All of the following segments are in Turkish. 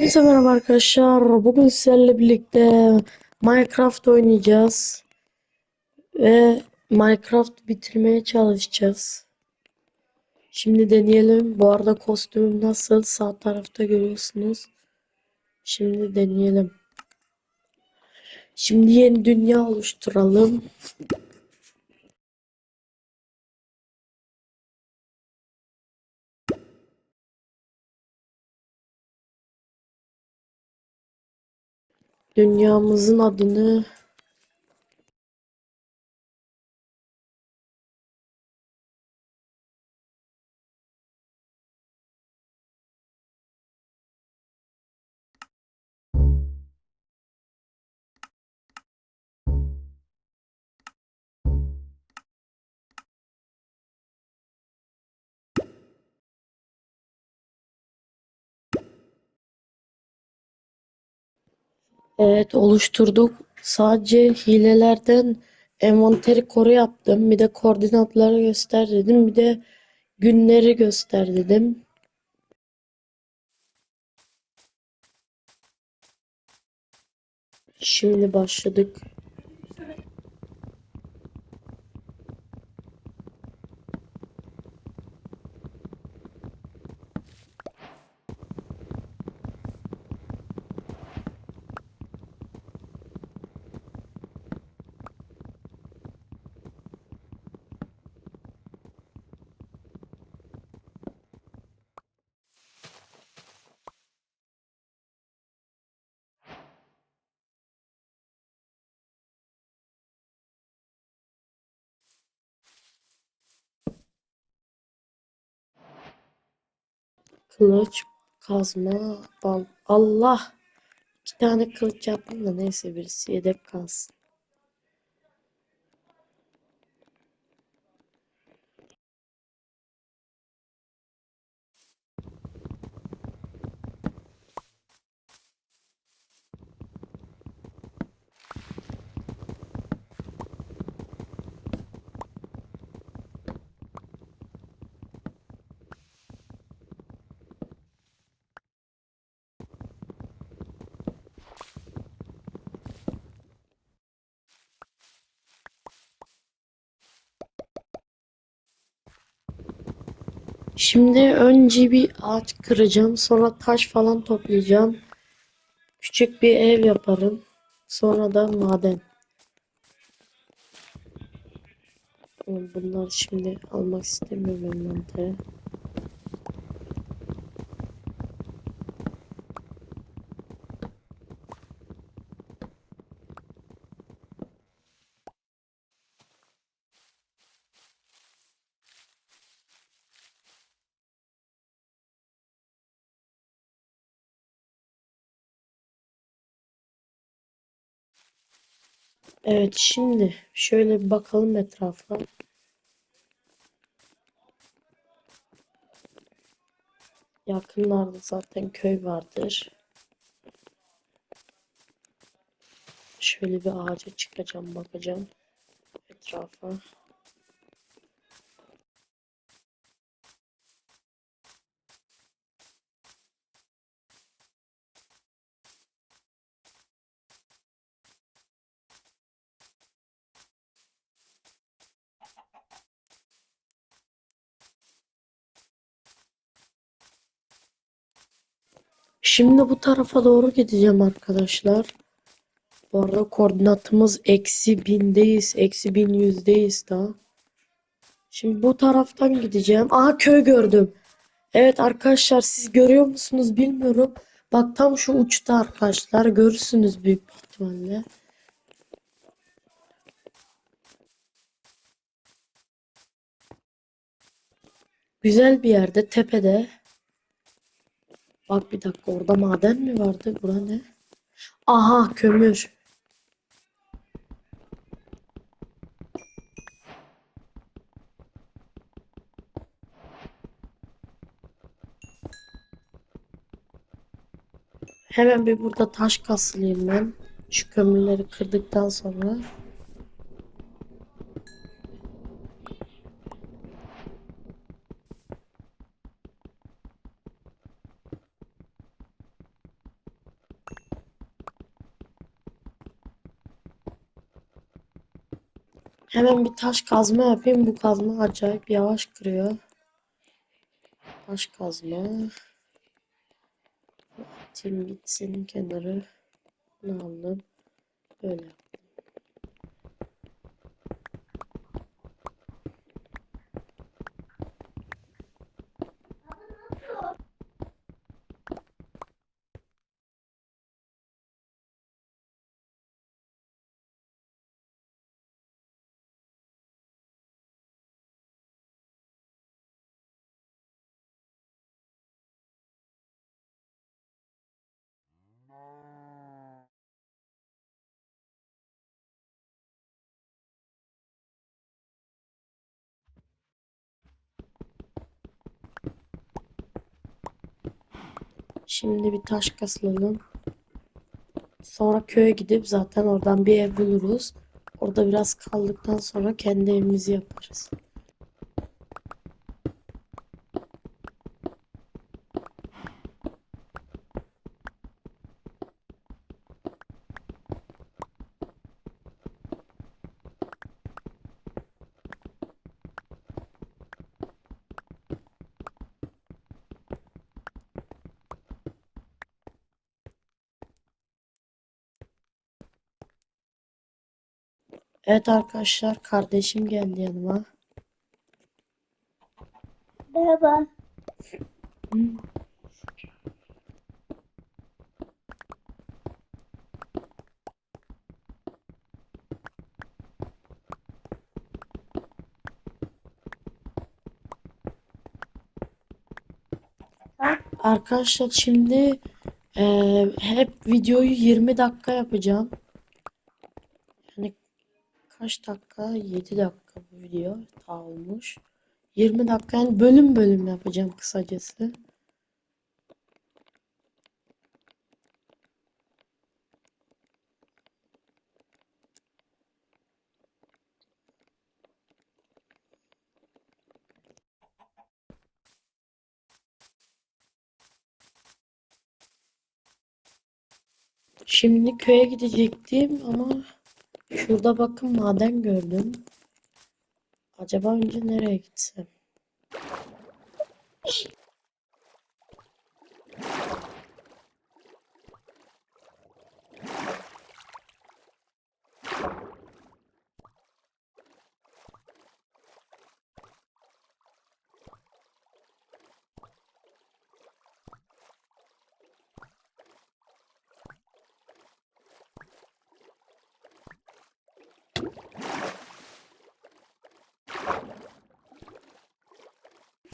Herkese merhaba arkadaşlar. Bugün sizlerle birlikte Minecraft oynayacağız. Ve Minecraft bitirmeye çalışacağız. Şimdi deneyelim. Bu arada kostümüm nasıl? Sağ tarafta görüyorsunuz. Şimdi deneyelim. Şimdi yeni dünya oluşturalım. Dünyamızın adını Evet oluşturduk. Sadece hilelerden envanteri koru yaptım. Bir de koordinatları göster dedim. Bir de günleri göster dedim. Şimdi başladık. Kılıç, kazma, bal. Allah! İki tane kılıç yaptım da neyse birisi yedek kalsın. Şimdi önce bir ağaç kıracağım. Sonra taş falan toplayacağım. Küçük bir ev yaparım. Sonra da maden. Bunlar şimdi almak istemiyorum envantere. Evet şimdi şöyle bir bakalım etrafa. Yakınlarda zaten köy vardır. Şöyle bir ağaca çıkacağım bakacağım etrafa. Şimdi bu tarafa doğru gideceğim arkadaşlar. Bu arada koordinatımız eksi bindeyiz. Eksi bin yüzdeyiz daha. Şimdi bu taraftan gideceğim. Aa köy gördüm. Evet arkadaşlar siz görüyor musunuz bilmiyorum. Bak tam şu uçta arkadaşlar. Görürsünüz büyük ihtimalle. Güzel bir yerde tepede. Bak bir dakika orada maden mi vardı? Bura ne? Aha kömür. Hemen bir burada taş kasılayım ben. Şu kömürleri kırdıktan sonra. Hemen bir taş kazma yapayım. Bu kazma acayip yavaş kırıyor. Taş kazma. Atayım gitsin kenarı. Ne aldım? Böyle. Şimdi bir taş kasılalım. Sonra köye gidip zaten oradan bir ev buluruz. Orada biraz kaldıktan sonra kendi evimizi yaparız. Evet arkadaşlar kardeşim geldi yanıma. Merhaba. Hı. Arkadaşlar şimdi eee, hep videoyu 20 dakika yapacağım. Kaç dakika? 7 dakika bu video daha olmuş. 20 dakika yani bölüm bölüm yapacağım kısacası. Şimdi köye gidecektim ama şurada bakın maden gördüm. Acaba önce nereye gitsem?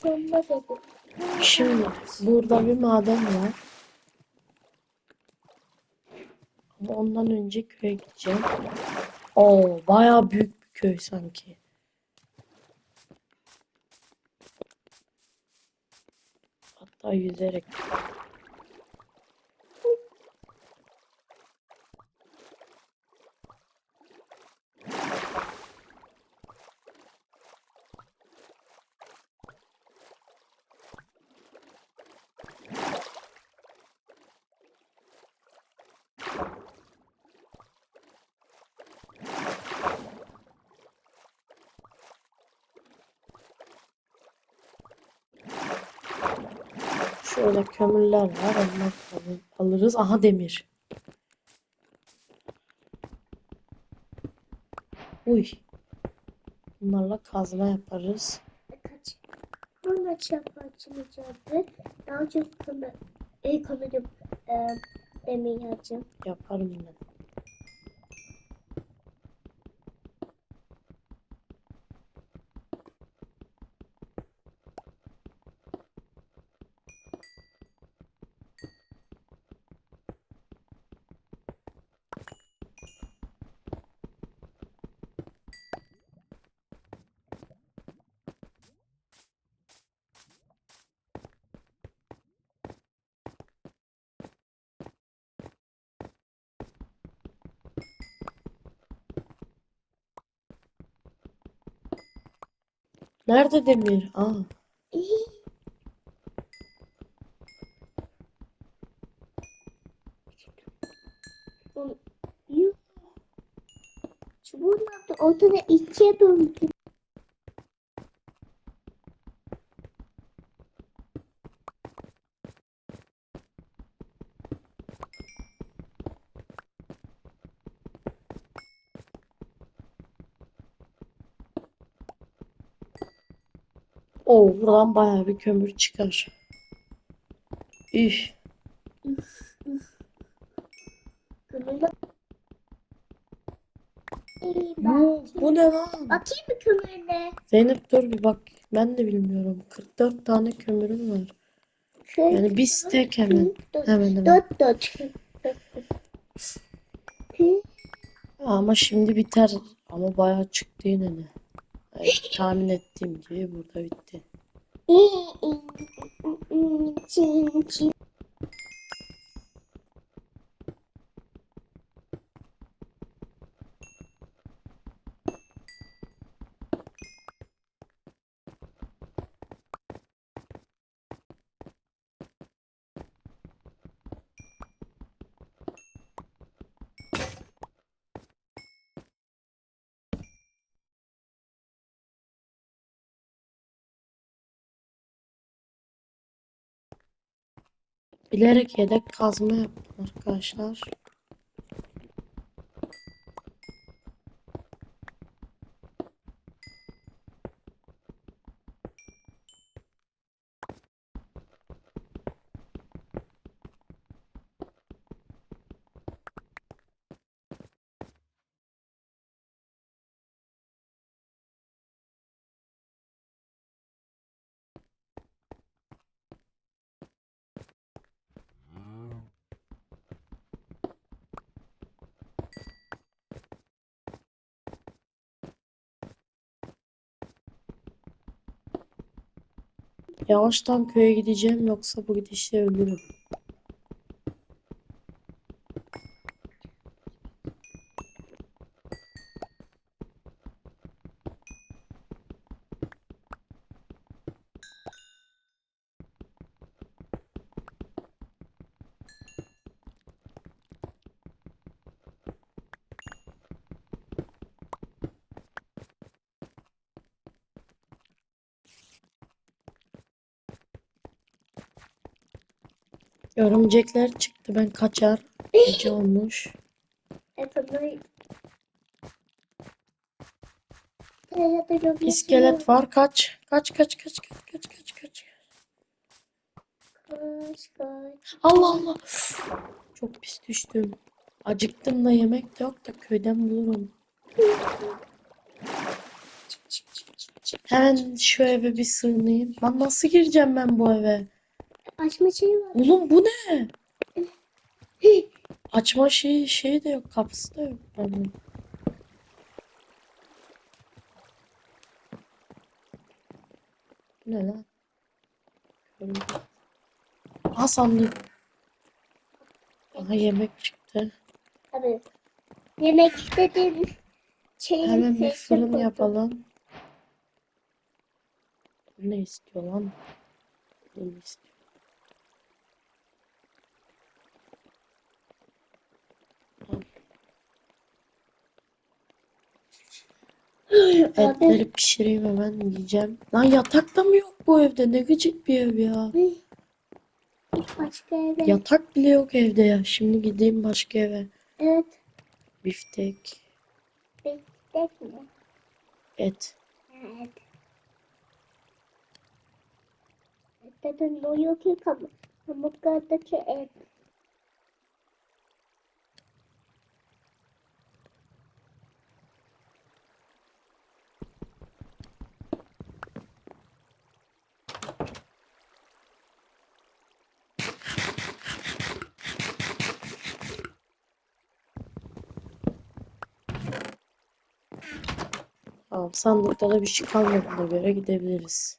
Sonuna dedim. Şimdi burada bir maden var. Ama ondan önce köye gideceğim. Oo, bayağı büyük bir köy sanki. Hatta yüzerek. Şöyle kömürler var. Onları alırız. Aha demir. Uy. Bunlarla kazma yaparız. Kaç. Sonra çapa açılacaktı. Daha çok kamer, e, kamera e, demeyi yapacağım. Yaparım ben. Nerede demir? Aa. Çubuğun nerede? ortada ikiye böldüm. Oo buradan bayağı bir kömür çıkar. Üf. Bu, bu ne lan? Bakayım mı kömürle? Zeynep dur bir bak. Ben de bilmiyorum. 44 tane kömürüm var. Yani bir stek hemen. Hemen hemen. Dört dört. Ama şimdi biter. Ama bayağı çıktı yine de. Yani tahmin ettiğim gibi burada bitti. Çin çin. Bilerek yedek kazma yaptım arkadaşlar. Yavaştan köye gideceğim yoksa bu gidişle ölürüm. Örümcekler çıktı ben kaçar. Gece olmuş. İskelet var kaç. Kaç kaç kaç kaç kaç kaç kaç. Kaç kaç. Allah Allah. Çok pis düştüm. Acıktım da yemek de yok da köyden bulurum. Hemen şu eve bir sığınayım. Lan nasıl gireceğim ben bu eve? Açma şeyi var. Oğlum bu ne? Açma şeyi şey de yok, kapısı da yok. Bu ne lan? Aha sandık. Aha yemek çıktı. Tabii. Yemek istedim. Şeyi Hemen bir fırın koydum. yapalım. Ne istiyor lan? Bunu istiyor. Etleri pişireyim hemen yiyeceğim. Lan yatak da mı yok bu evde? Ne gıcık bir ev ya. başka eve. Yatak bile yok evde ya. Şimdi gideyim başka eve. Evet. Biftek, Beklet mi? et. Evet. Dedim yok ki kam Pamukkale'deki Tamam sandıkta da bir şey kalmadığına göre gidebiliriz.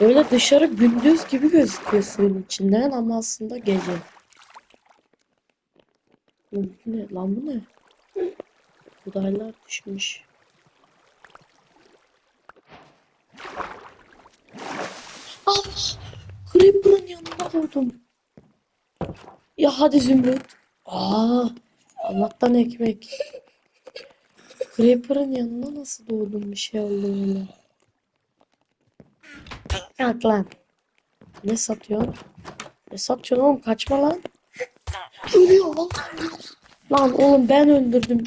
Böyle dışarı gündüz gibi gözüküyor suyun içinden ama aslında gece. Ne? Lan bu ne? Budaylar düşmüş. Allah! Creeper'ın yanına vurdum. Ya hadi Zümrüt. Aa, Allah'tan ekmek. Creeper'ın yanına nasıl doğdun bir şey oldu. Kalk lan. Ne satıyorsun? Ne satıyorsun oğlum? Kaçma lan. Ölüyor lan. Lan oğlum ben öldürdüm.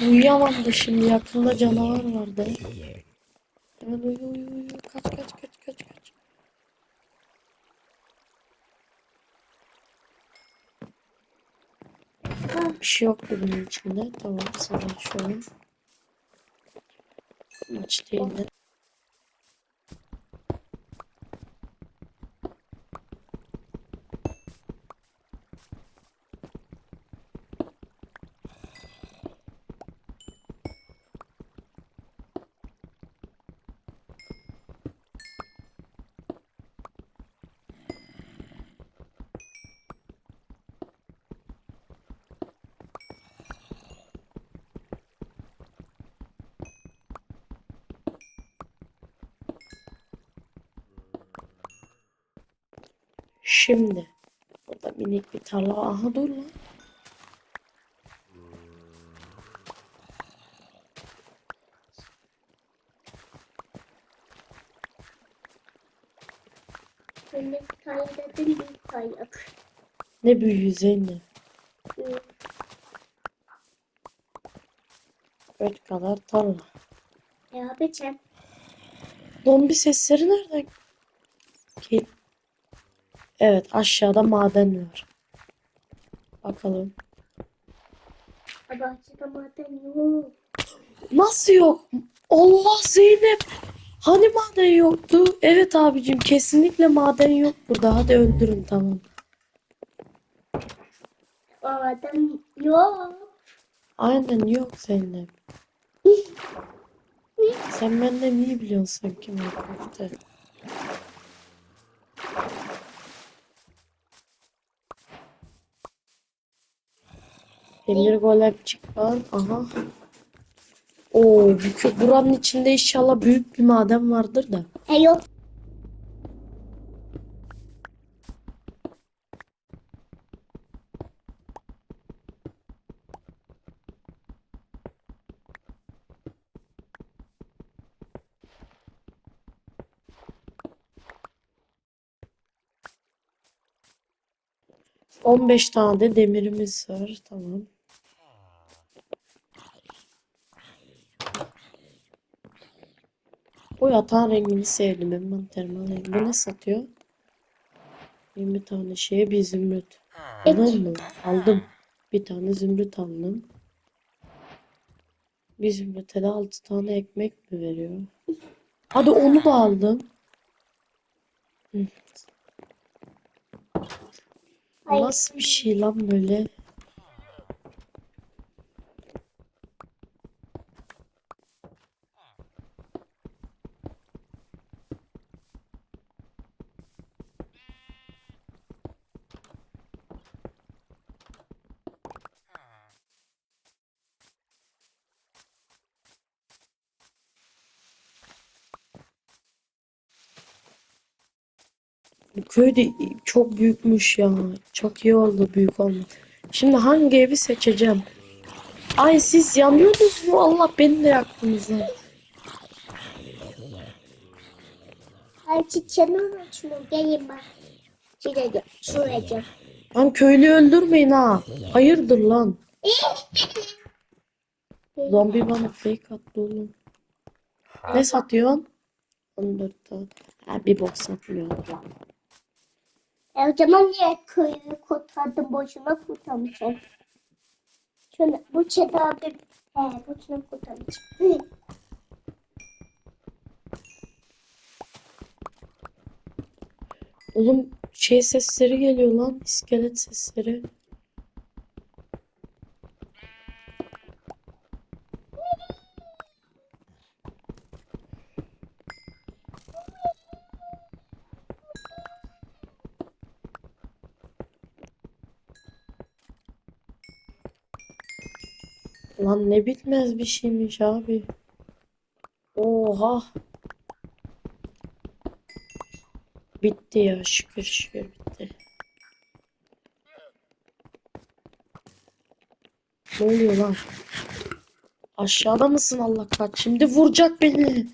Uyuyamam da şimdi yakında canavar vardı. Hemen uyu uyu uyu. Kaç kaç kaç. Bir şey yoktu bunun içinde. Tamam sana şöyle. Maç değil Şimdi. Burada minik bir tarla. Aha dur lan. Bir. Ne büyüğü Zeynep. Göt kadar tarla. Abi sen Zombi sesleri nereden? Evet aşağıda maden var. Bakalım. bahçede maden yok. Nasıl yok? Allah Zeynep. Hani maden yoktu? Evet abicim kesinlikle maden yok burada. Hadi öldürün tamam. Maden yok. Aynen yok Zeynep. Sen benden iyi biliyorsun sanki Minecraft'ı. Demir golem çıkan. Aha. Oo, buranın içinde inşallah büyük bir maden vardır da. E yok. On beş tane de demirimiz var. Tamam. Bu yatağın rengini sevdim. Envanterime alayım. Bu ne satıyor? 20 tane şeye bir zümrüt. Aldın mı? Aldım. Bir tane zümrüt aldım. Bir zümrüte de 6 tane ekmek mi veriyor? Hadi onu da aldım. Nasıl bir şey lan böyle? Bu köy de çok büyükmüş ya. Çok iyi oldu büyük olma. Şimdi hangi evi seçeceğim? Ay siz yanıyordunuz mu? Allah beni de yaktınız ha. Ay çiçeğimi unutma. Gelin bak. Şuraya, şuraya. Lan köylü öldürmeyin ha. Hayırdır lan? Zombi bana fake attı oğlum. Ne satıyorsun? 14 tane. Ha, bir bok satmıyor. E o zaman niye köyü kurtardın boşuna kurtarmışsın? Şöyle bu çedar bir he boşuna kurtarmış. Hı. Oğlum şey sesleri geliyor lan. iskelet sesleri. Lan ne bitmez bir şeymiş abi. Oha. Bitti ya şükür şükür bitti. Ne oluyor lan? Aşağıda mısın Allah kaç? Şimdi vuracak beni.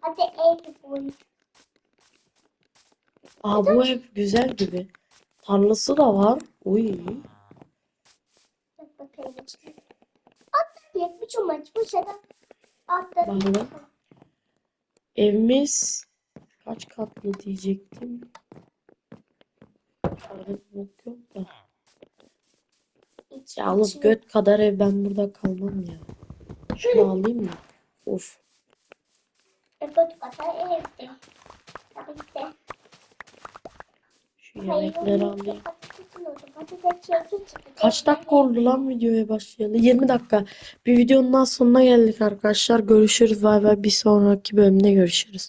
Hadi ev. Aa bu ev güzel gibi. Tarlası da var. Uy. Bak bakayım içine. Atlar yetmiş o maç bu sefer. Atlar. Bakalım. Evimiz kaç katlı diyecektim. Bir bok yok da. İç, Ya oğlum içine- göt kadar ev ben burada kalmam ya. Şunu alayım mı? Of. Evet kadar evde. Tabii ki de. Yemekleri alayım. Kaç dakika oldu lan videoya başlayalı? 20 dakika. Bir videonun daha sonuna geldik arkadaşlar. Görüşürüz. Bay bay. Bir sonraki bölümde görüşürüz.